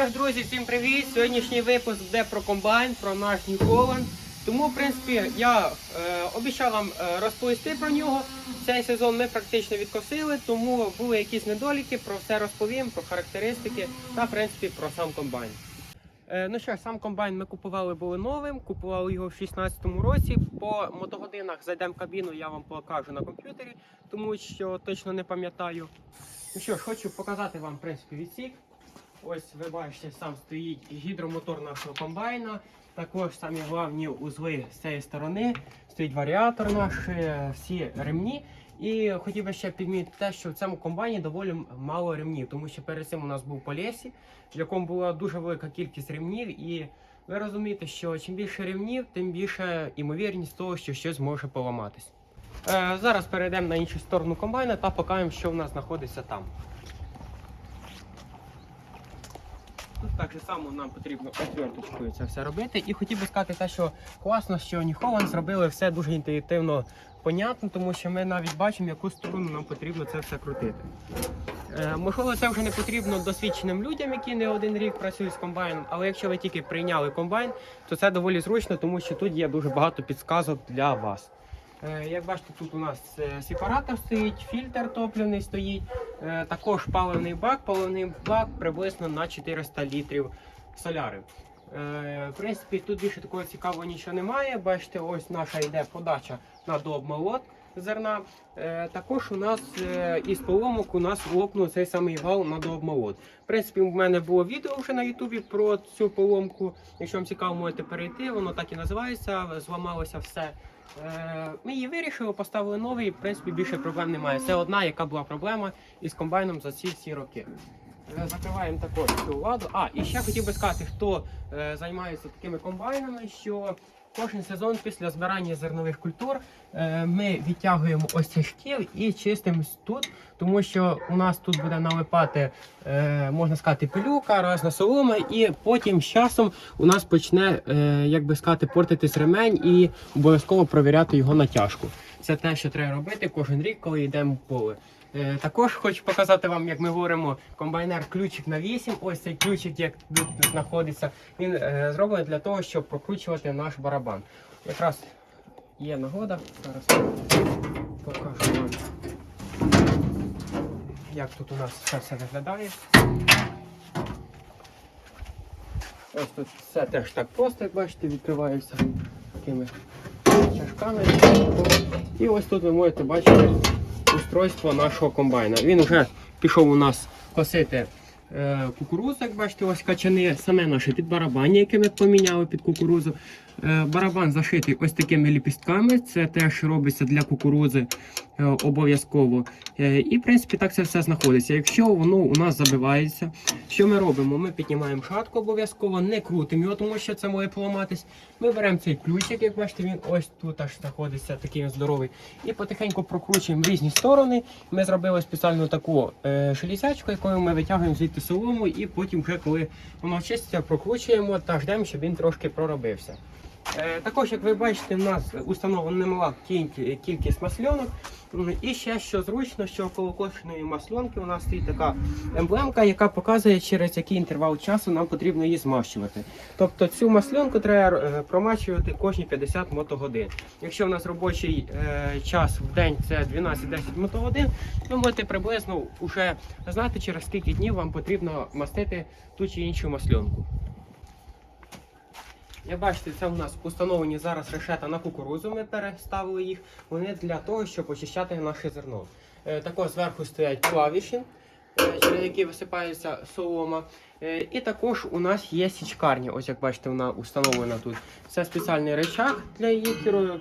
що друзі, всім привіт! Сьогоднішній випуск буде про комбайн, про наш Holland. Тому, в принципі, я е, обіцяв вам е, розповісти про нього. Цей сезон ми практично відкосили, тому були якісь недоліки, про все розповім, про характеристики та, в принципі, про сам комбайн. Е, ну що сам комбайн ми купували були новим, купували його в 2016 році. По мотогодинах зайдемо в кабіну, я вам покажу на комп'ютері, тому що точно не пам'ятаю. Ну що ж, хочу показати вам, в принципі, відсік. Ось ви бачите, сам стоїть гідромотор нашого комбайна. Також самі головні узли з цієї сторони. Стоїть варіатор наш, е, всі ремні. І хотів би ще підмітити те, що в цьому комбайні доволі мало ремнів, тому що перед цим у нас був Полесі, в якому була дуже велика кількість ремнів. І ви розумієте, що чим більше ремнів, тим більше ймовірність того, що щось може поламатись. Е, зараз перейдемо на іншу сторону комбайна та покажемо, що в нас знаходиться там. Так же само нам потрібно отверточкою це все робити. І хотів би сказати те, що класно, що New зробили все дуже інтуїтивно понятно, тому що ми навіть бачимо, яку сторону нам потрібно це все крутити. Е, можливо, це вже не потрібно досвідченим людям, які не один рік працюють з комбайном, але якщо ви тільки прийняли комбайн, то це доволі зручно, тому що тут є дуже багато підсказок для вас. Е, Як бачите, тут у нас е, сепаратор стоїть, фільтр топливний стоїть, е, також паливний бак, паливний бак приблизно на 400 літрів соляри. В принципі, тут більше такого цікавого нічого немає. Бачите, ось наша йде подача на дообмолот зерна. Також у нас із поломок у нас лопнув цей самий вал на дообмолот. В принципі, у мене було відео вже на Ютубі про цю поломку. Якщо вам цікаво, можете перейти, воно так і називається, зламалося все. Е, Ми її вирішили, поставили новий, в принципі, більше проблем немає. Це одна, яка була проблема із комбайном за ці всі роки. Е, Закриваємо також цю ладу. А, і ще хотів би сказати, хто е, займається такими комбайнами, що кожен сезон після збирання зернових культур е, ми відтягуємо ось цей шкіл і чистимо тут, тому що у нас тут буде налипати, е, можна сказати, пилюка, різна солома, і потім з часом у нас почне, е, як би сказати, портитись ремень і обов'язково провіряти його натяжку. Це те, що треба робити кожен рік, коли йдемо в поле. Е, Також хочу показати вам, як ми говоримо, комбайнер ключик на 8. Ось цей ключик, як тут знаходиться, він е, зроблений для того, щоб прокручувати наш барабан. Якраз є нагода. Зараз покажу вам, як тут у нас це все виглядає. Ось тут все теж так просто, як бачите, відкривається такими чашками. І ось тут ви можете бачити устройство нашого комбайна. Він вже пішов у нас косити кукурузу, як бачите, ось качани, саме наше підбарабання, яке ми поміняли під кукурудзу. Е, барабан зашитий ось такими ліпістками. Це теж робиться для кукурудзи е, обов'язково. Е, і в принципі так це все знаходиться. Якщо воно у нас забивається, що ми робимо? Ми піднімаємо шатку обов'язково, не крутимо його, тому що це може поламатись. Ми беремо цей ключик, як бачите, він ось тут аж знаходиться, такий здоровий. І потихеньку прокручуємо в різні сторони. Ми зробили спеціальну таку шелізячку, якою ми витягуємо звідти солому, і потім, вже коли воно чиститься, прокручуємо та ждемо, щоб він трошки проробився. Е, Також, як ви бачите, у нас установлена немала кількість масльонок. І ще що зручно, що около кожної масльонки у нас стоїть така емблемка, яка показує, через який інтервал часу нам потрібно її змащувати. Тобто цю масльонку треба е, промащувати кожні 50 мотогодин. Якщо в нас робочий е, час в день це 12-10 мотогодин, ви можете приблизно вже знати, через скільки днів вам потрібно мастити ту чи іншу масльонку. Як бачите, це у нас установлені зараз решета на кукурудзу. Ми переставили їх. Вони для того, щоб очищати наше зерно. Е, Також зверху стоять клавіші, е, через які висипається солома. Е, І також у нас є січкарня. Ось як бачите, вона установлена тут. Це спеціальний речах для її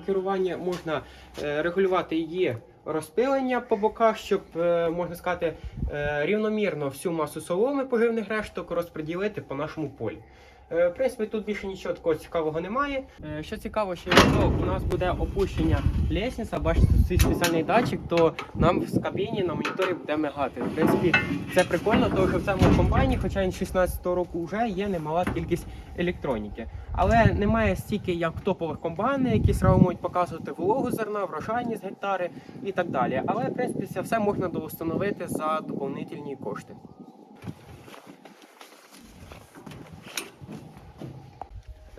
керування. Можна регулювати її розпилення по боках, щоб можна сказати рівномірно всю масу соломи поживних решток розподілити по нашому полі. Е, В принципі, тут більше нічого такого цікавого немає. Е, Що цікаво, що якщо у нас буде опущення лісниця, бачите, цей спеціальний датчик, то нам в кабіні на моніторі буде мигати. В принципі, це прикольно, тому що в цьому комбайні, хоча він 16-го року вже є немала кількість електроніки. Але немає стільки як топових комбайнів, які сразу можуть показувати вологу зерна, врожайність гектари і так далі. Але в принципі це все можна доустановити за доповнительні кошти.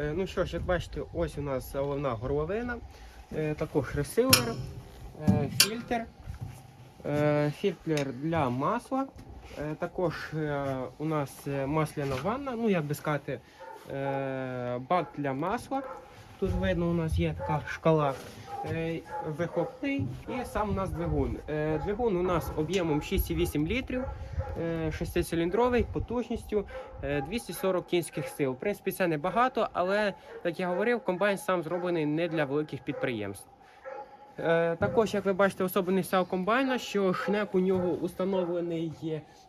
Ну що ж, як бачите, ось у нас головна горловина, е, також ресивер, е, фільтр, е, фільтр для масла. Е, Також е, у нас е, масляна ванна, ну як би сказати, е, бак для масла. Тут видно, у нас є така шкала. Е, Вихопний і сам у нас двигун. Е, Двигун у нас об'ємом 6,8 літрів, е, шестициліндровий, потужністю е, 240 кінських сил. В принципі, це небагато, але, як я говорив, комбайн сам зроблений не для великих підприємств. Е, Також, як ви бачите, особливість цього комбайна, що шнек у нього установлений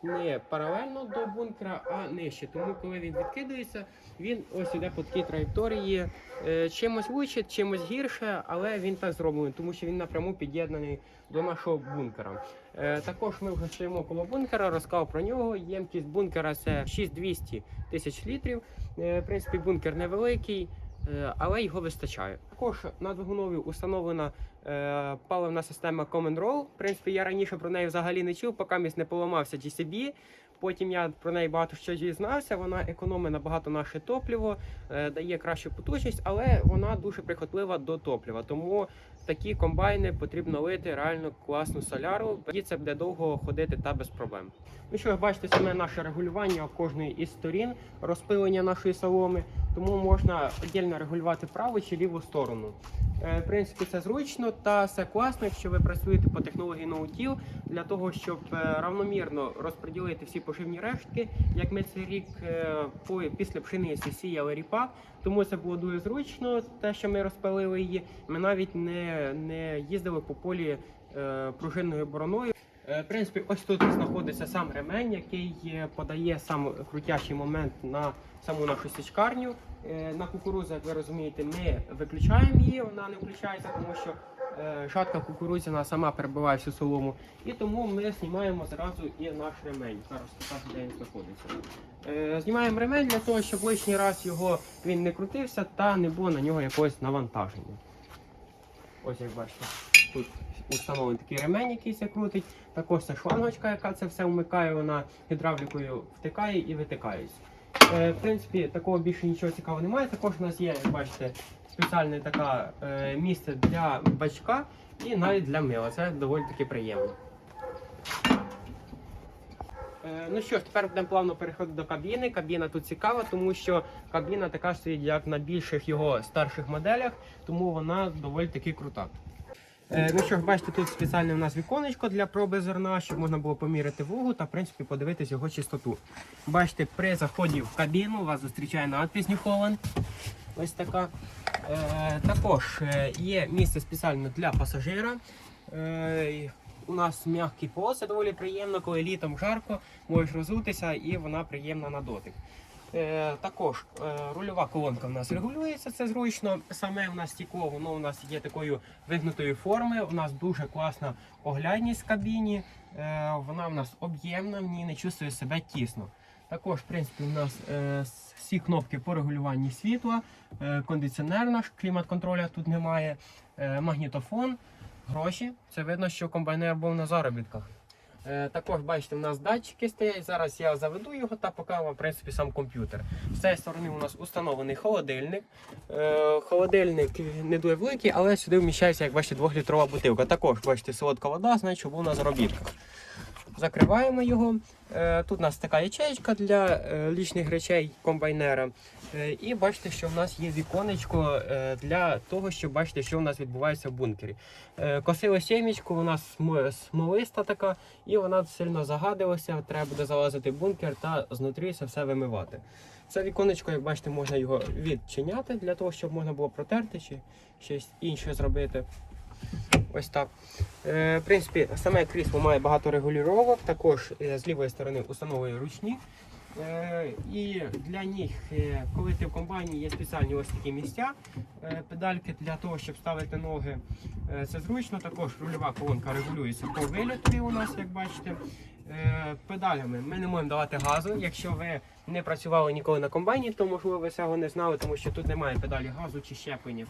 не паралельно до бункера, а нижче. Тому, коли він відкидається, він ось іде по такій траєкторії. Е, Чимось лучше, чимось гірше, але він так зроблений, тому що він напряму під'єднаний до нашого бункера. Е, Також ми вже стоїмо коло бункера, розказав про нього. Ємкість бункера це 6200 тисяч літрів. Е, В принципі, бункер невеликий. Але його вистачає. Також на двигунові установлена паливна система Common Roll. В принципі, я раніше про неї взагалі не чув, поки місь не поламався GCB. Потім я про неї багато що дізнався. Вона економить набагато наше топливо, е, дає кращу потужність, але вона дуже прихотлива до топлива. Тому такі комбайни потрібно лити реально класну соляру. І це буде довго ходити та без проблем. Ну що, ви бачите, саме наше регулювання кожної із сторін розпилення нашої соломи, тому можна віддільно регулювати праву чи ліву сторону. Е, В принципі, це зручно та все класно, якщо ви працюєте по технології ноутіл для того, щоб е, равномірно розподілити всі поживні рештки, як ми цей рік е, після пшениці сіяли ріпак. Тому це було дуже зручно, те, що ми розпалили її. Ми навіть не, не їздили по полі е, пружинною бороною. Е, В принципі, ось тут знаходиться сам ремень, який е, подає сам крутящий момент на саму нашу січкарню. Е, На кукурузу, як ви розумієте, ми виключаємо її, вона не включається, тому що е, жатка кукурудзяна сама перебиває всю солому. І тому ми знімаємо зразу і наш ремень. Зараз покажу, де він знаходиться. Е, Знімаємо ремень для того, щоб лишній раз його він не крутився та не було на нього якогось навантаження. Ось як бачите, тут установлений такий ремень, який це крутить. Також це шлангочка, яка це все вмикає, вона гідравлікою втикає і витикається. Е, в принципі, такого більше нічого цікавого немає. Також у нас є, як бачите, спеціальне таке місце для бачка і навіть для мила. Це доволі таки приємно. Е, Ну що ж, тепер будемо плавно переходити до кабіни. Кабіна тут цікава, тому що кабіна така стоїть, як на більших його старших моделях, тому вона доволі таки крута. Е, Ну що бачите, тут спеціальне у нас віконечко для проби зерна, щоб можна було поміряти вагу та в принципі подивитись його чистоту. Бачите, при заході в кабіну вас зустрічає надпись Holland. Ось така. Е, також е, є місце спеціально для пасажира. У нас м'який пол, це доволі приємно, коли літом жарко, можеш розутися і вона приємна на дотик. Е, також е, рульова колонка в нас регулюється, це зручно. Саме у нас стекло, воно у нас є такою вигнутої форми. У нас дуже класна оглядність в кабіні. Е, вона в нас об'ємна, в ній не чувствує себе тісно. Також, в принципі, у нас всі кнопки по регулюванні світла, кондиціонер наш, клімат-контроля тут немає, магнітофон, гроші. Це видно, що комбайнер був на заробітках. Е, також бачите, у нас датчики стоять. Зараз я заведу його та покажу вам в принципі сам комп'ютер. З цієї сторони у нас установлений холодильник. Е, холодильник не дуже великий, але сюди вміщається, як бачите, 2-літрова бутилка. Також бачите, солодка вода, значить, була на заробітках. Закриваємо його. Е, Тут у нас така ячеечка для е, лічних речей комбайнера. Е, І бачите, що в нас є віконечко для того, щоб бачити, що у нас відбувається в бункері. Косили вона смо- смолиста така, і вона сильно загадилася. Треба буде залазити в бункер та знутрі це все вимивати. Це віконечко, як бачите, можна його відчиняти для того, щоб можна було протерти чи щось інше зробити. Ось так. Е, в принципі, саме крісло має багато регулювання, також е, з лівої сторони установлює ручні. Е, і для них, е, коли ти в комбайні, є спеціальні ось такі місця, е, педальки для того, щоб ставити ноги. Це зручно. Також рульова колонка регулюється по вилітові у нас, як бачите. Педалями ми не можемо давати газу. Якщо ви не працювали ніколи на комбайні, то можливо ви цього не знали, тому що тут немає педалі газу чи щеплення.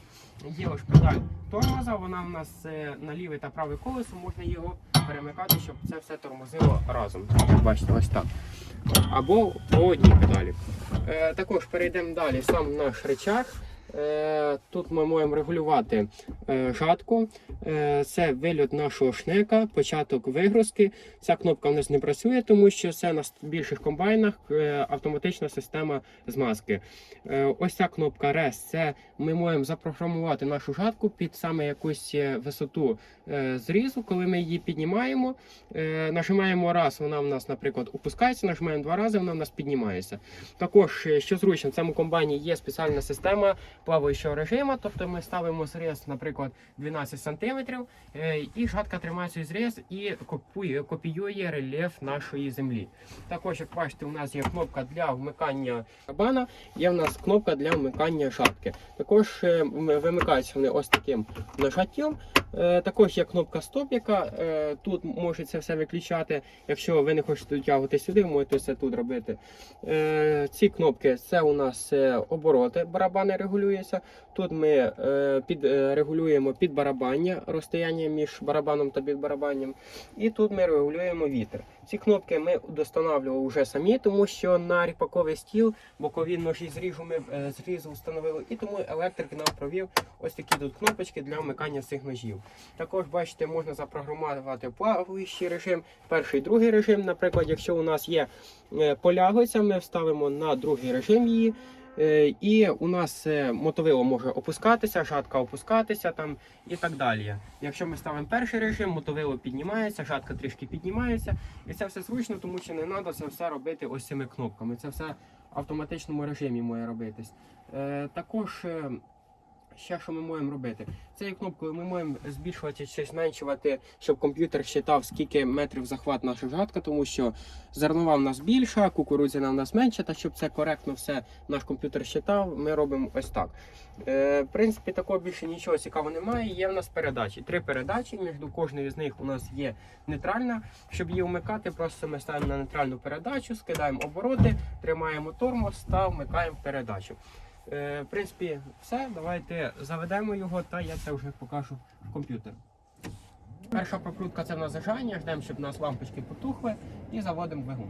Є ось педаль тормоза, вона в нас на ліве та праве колесо, можна його перемикати, щоб це все тормозило разом. Бачите, ось так. Або по одній педалі. Е, також перейдемо далі. Сам наш речах. Е, тут ми можемо регулювати е, жатку. Е, це вильот нашого шнека, початок вигрузки. Ця кнопка в нас не працює, тому що це на більших комбайнах автоматична система змазки. Ось ця кнопка RES, це ми можемо запрограмувати нашу жатку під саме якусь висоту зрізу. Коли ми її піднімаємо, нажимаємо раз, вона в нас, наприклад, опускається, нажимаємо два рази, вона в нас піднімається. Також, що зручно, в цьому комбайні є спеціальна система плаваючого режиму, тобто ми ставимо зріз, наприклад, 12 см, і жатка тримає цей зріз і копує, копіює рельєф нашої землі. Також, як бачите, у нас є кнопка для вмикання кабана, є в нас кнопка для вмикання жатки. Також е, вимикаються вони ось таким нажаттям. Е, Також є кнопка стоп, яка е, тут може це все виключати. Якщо ви не хочете дотягувати сюди, ви можете це тут робити. Е, Ці кнопки це у нас е, обороти, барабани регулюються. Тут ми е, під, е, регулюємо підбарабання, розстояння між барабаном та підбарабанням. І тут ми регулюємо вітер. Ці кнопки ми вдосконалювали вже самі, тому що на ріпаковий стіл бокові ножі зріжу ми е, зрізу встановили, і тому електрик нам провів ось такі тут кнопочки для вмикання цих ножів. Також бачите, можна запрограмувати плаваючий режим, перший другий режим. Наприклад, якщо у нас є е, ми вставимо на другий режим її. Е, І у нас е, мотовило може опускатися, жатка опускатися там і так далі. Якщо ми ставимо перший режим, мотовило піднімається, жатка трішки піднімається. І це все зручно, тому що не треба це все робити ось цими кнопками. Це все в автоматичному режимі має робитись. Е, Також ще що ми можемо робити? Цією кнопкою ми можемо збільшувати чи зменшувати, щоб комп'ютер считав, скільки метрів захват наша жатка, тому що зернова в нас більша, кукурудзяна в нас менша, та щоб це коректно все наш комп'ютер считав, ми робимо ось так. Е, в принципі, такого більше нічого цікавого немає. Є в нас передачі. Три передачі, між кожною з них у нас є нейтральна. Щоб її вмикати, просто ми ставимо на нейтральну передачу, скидаємо обороти, тримаємо тормоз та вмикаємо передачу. Е, в принципі, все. Давайте заведемо його, та я це вже покажу в комп'ютер. Перша прокрутка це в зажання, ждемо, щоб у нас лампочки потухли і заводимо двигун.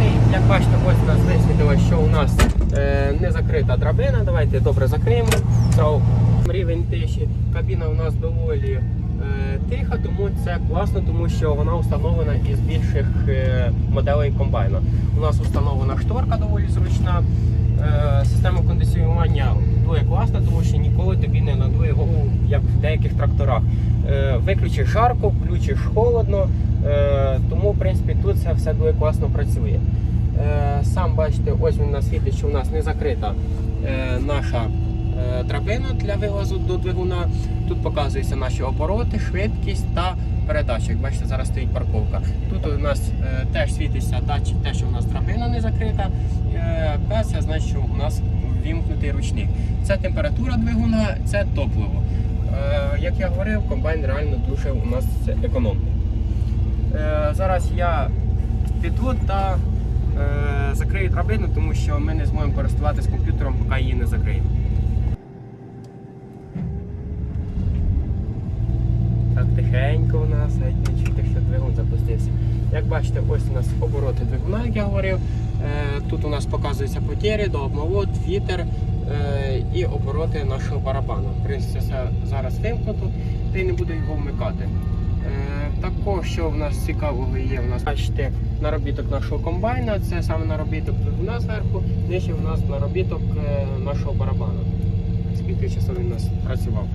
Е, як бачите, ось у нас висвітило, що у нас е, не закрита драбина. Давайте добре закриємо. Рівень тиші. Кабіна у нас доволі тиха, тому це класно, тому що вона встановлена із більших е, моделей комбайна. У нас встановлена шторка доволі зручна. Е, система кондиціювання дує класно, тому що ніколи тобі не надує голову, як в деяких тракторах. Е, виключиш жарко, включиш холодно, е, тому в принципі тут це все дуже класно працює. Е, сам бачите, ось він нас світить, що у нас не закрита е, наша е, драбина для вилазу до двигуна. Тут показуються наші обороти, швидкість та передача. Як бачите, зараз стоїть парковка. Тут у нас е, теж світиться датчик, те, що у нас драбина не закрита. П це значить, що у нас вімкнутий ручник. Це температура двигуна, це топливо. Е, як я говорив, комбайн реально дуже у нас економний. Зараз я піду та закрию драбину, тому що ми не зможемо користуватися комп'ютером, поки її не закриємо. Так, тихенько у нас, геть не чути, що двигун запустився. Як бачите, ось у нас обороти двигуна, як я говорив. Е, тут у нас показуються потері, дообмовод, вітер е, і обороти нашого барабану. В принципі, це зараз вимкнуто, ти не буду його вмикати. Е, також, що в нас цікавого є, у нас бачите наробіток нашого комбайна, це саме наробіток двигуна зверху, нижче у нас наробіток нашого барабану. Скільки часу він у нас працював.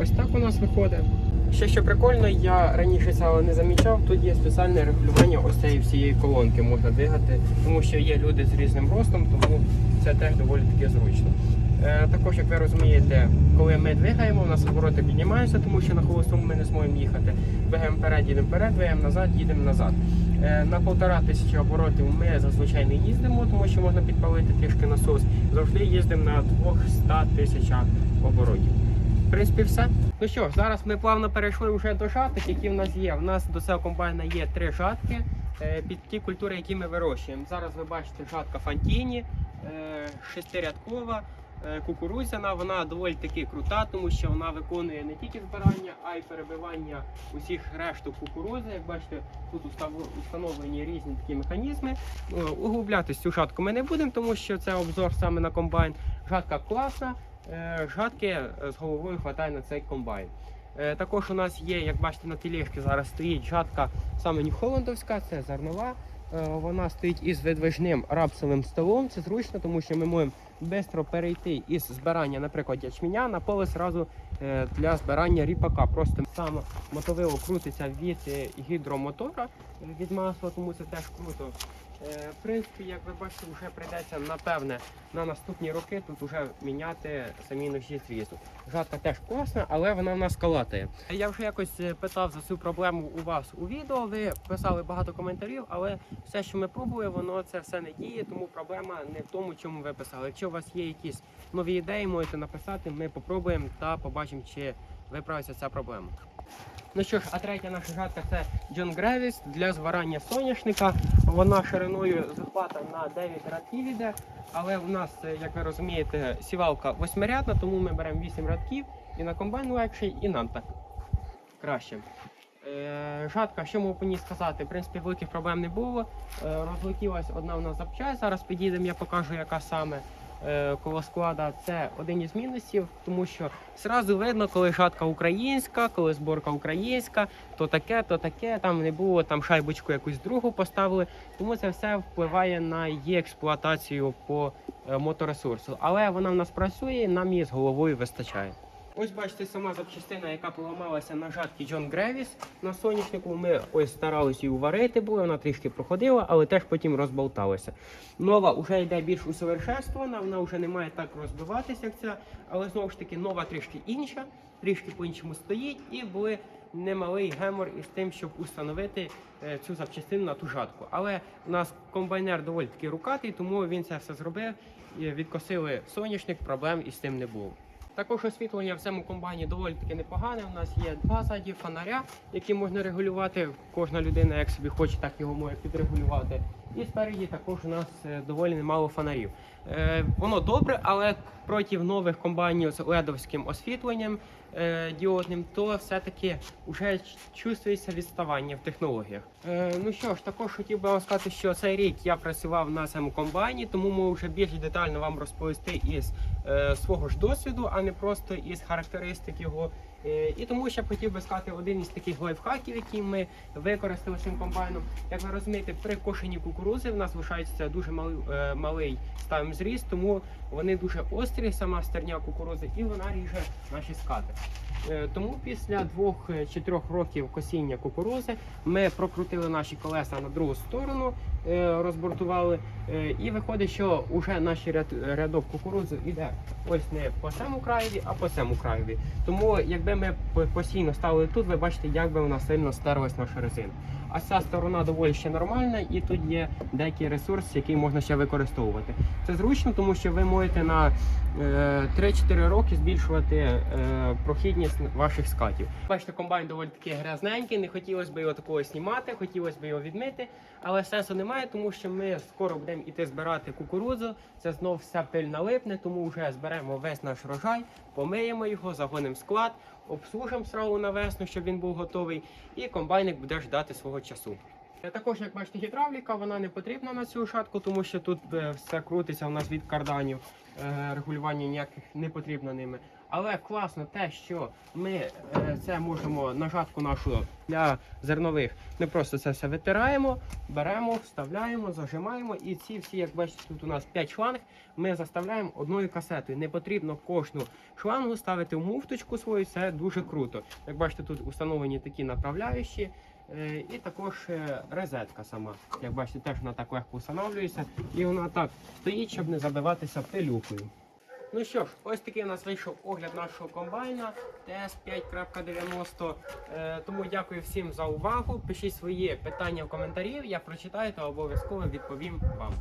Ось так у нас виходить. Ще що прикольно, я раніше цього не замічав. Тут є спеціальне регулювання ось цієї всієї колонки можна двигати, тому що є люди з різним ростом, тому це теж доволі таки зручно. Е, також, як ви розумієте, коли ми двигаємо, у нас обороти піднімаються, тому що на холостому ми не зможемо їхати. Двигаємо вперед, їдемо вперед, двигаємо назад, їдемо назад. Е, на полтора тисячі оборотів ми зазвичай не їздимо, тому що можна підпалити трішки насос. Завжди їздимо на 200 тисячах оборотів. Принципі, все. Ну що ж, зараз ми плавно перейшли вже до жаток, які в нас є. У нас до цього комбайна є три жатки е, під ті культури, які ми вирощуємо. Зараз ви бачите жатка Фантіні, е, шестирядкова. е, кукурудзяна, вона доволі таки крута, тому що вона виконує не тільки збирання, а й перебивання усіх решток кукурудзи. Як бачите, тут установлені різні такі механізми. Е, Углублятись цю жатку ми не будемо, тому що це обзор саме на комбайн. Жатка класна, жатки е, з головою хватає на цей комбайн. Е, Також у нас є, як бачите, на тележці зараз стоїть жатка саме Нью-Холландовська, це зернова. Е, Вона стоїть із видвижним рапсовим столом. Це зручно, тому що ми можемо швидко перейти із збирання, наприклад, ячменя на поле зразу е, для збирання ріпака. Просто саме мотовило крутиться від е, гідромотора е, від масла, тому це теж круто. Е, В принципі, як ви бачите, вже прийдеться напевне на наступні роки тут вже міняти самі ножі зрізу. Жатка теж класна, але вона в нас калатає. Я вже якось е, питав за цю проблему у вас у відео. Ви писали багато коментарів, але все, що ми пробували, воно це все не діє, тому проблема не в тому, чому ви писали. Якщо у вас є якісь нові ідеї, можете написати. Ми попробуємо та побачимо, чи виправиться ця проблема. Ну що ж, а третя наша жатка це John Гревіс для зварання соняшника. Вона шириною захвата на 9 радків іде, але в нас, е, як ви розумієте, сівалка восьмирядна, тому ми беремо 8 радків і на комбайн легший, і нам так краще. Е, жатка, що можу по ній сказати? В принципі, великих проблем не було. Е, розлетілась одна в нас запчасть. Зараз підійдемо, я покажу, яка саме е, коло склада. Це один із мінусів, тому що зразу видно, коли жатка українська, коли зборка українська, то таке, то таке. Там не було там шайбочку якусь другу поставили. Тому це все впливає на її експлуатацію по е, моторесурсу. Але вона в нас працює, нам її з головою вистачає. Ось бачите, сама запчастина, яка поламалася на жатці John Гревіс на соняшнику. Ми ось старалися її уварити, були, вона трішки проходила, але теж потім розболталася. Нова вже йде більш усовершенствована, вона вже не має так розбиватися, як ця, але знову ж таки нова трішки інша, трішки по-іншому стоїть, і були немалий гемор із тим, щоб установити е, цю запчастину на ту жатку. Але у нас комбайнер доволі таки рукатий, тому він це все зробив. Відкосили соняшник, проблем із тим не було. Також освітлення в цьому комбайні доволі таки непогане. У нас є два ззаді фонаря, які можна регулювати. Кожна людина, як собі хоче, так його може підрегулювати. І спереді також у нас е, доволі немало фонарів. Е, воно добре, але проти нових комбайнів з ледовським освітленням е, діодним, то все-таки вже чувствується відставання в технологіях. Ну що ж, також хотів би вам сказати, що цей рік я працював на цьому комбайні, тому можу вже більш детально вам розповісти із свого ж досвіду, а не просто із характеристик його. Е, І тому ще б хотів би сказати один із таких лайфхаків, які ми використали цим комбайном. Як ви розумієте, при кошенні кукурузи в нас лишається дуже малий, е, малий ставим зріст, тому вони дуже острі, сама стерня кукурузи, і вона ріже наші скати. Е, Тому після двох е, чи трьох років косіння кукурузи ми прокрутили наші колеса на другу сторону, розбортували. е, І виходить, що вже наш ряд, рядок кукурудзи йде ось не по цьому краєві, а по цьому краєві. Тому якби ми постійно ставили тут, ви бачите, як би вона сильно стерлась наша резина. А ця сторона доволі ще нормальна, і тут є деякий ресурс, який можна ще використовувати. Це зручно, тому що ви можете на е, 3-4 роки збільшувати е, прохідність ваших скатів. Бачите, комбайн доволі таки грязненький, не хотілося б його такого знімати, хотілося б його відмити, але сенсу немає, тому що ми скоро будемо іти збирати кукурудзу. Це знов вся пиль налипне, тому вже зберемо весь наш рожай, помиємо його, загонимо склад, обслужимо сразу на весну, щоб він був готовий, і комбайник буде ждати свого часу. Е, Також, як бачите, гідравліка, вона не потрібна на цю шатку, тому що тут е, все крутиться у нас від карданів, е, регулювання ніяких не потрібно ними. Але класно те, що ми е, це можемо на жатку нашу для зернових. Ми просто це все витираємо, беремо, вставляємо, зажимаємо. І ці всі, як бачите, тут у нас 5 шланг, ми заставляємо одною касетою. Не потрібно кожну шлангу ставити в муфточку свою, це дуже круто. Як бачите, тут установлені такі направляючі. Е, І також е, розетка сама. Як бачите, теж вона так легко встановлюється. І вона так стоїть, щоб не забиватися пилюкою. Ну що ж, ось такий у нас вийшов огляд нашого комбайна ТС 5.90. Е, Тому дякую всім за увагу. Пишіть свої питання в коментарі. Я прочитаю та обов'язково відповім вам.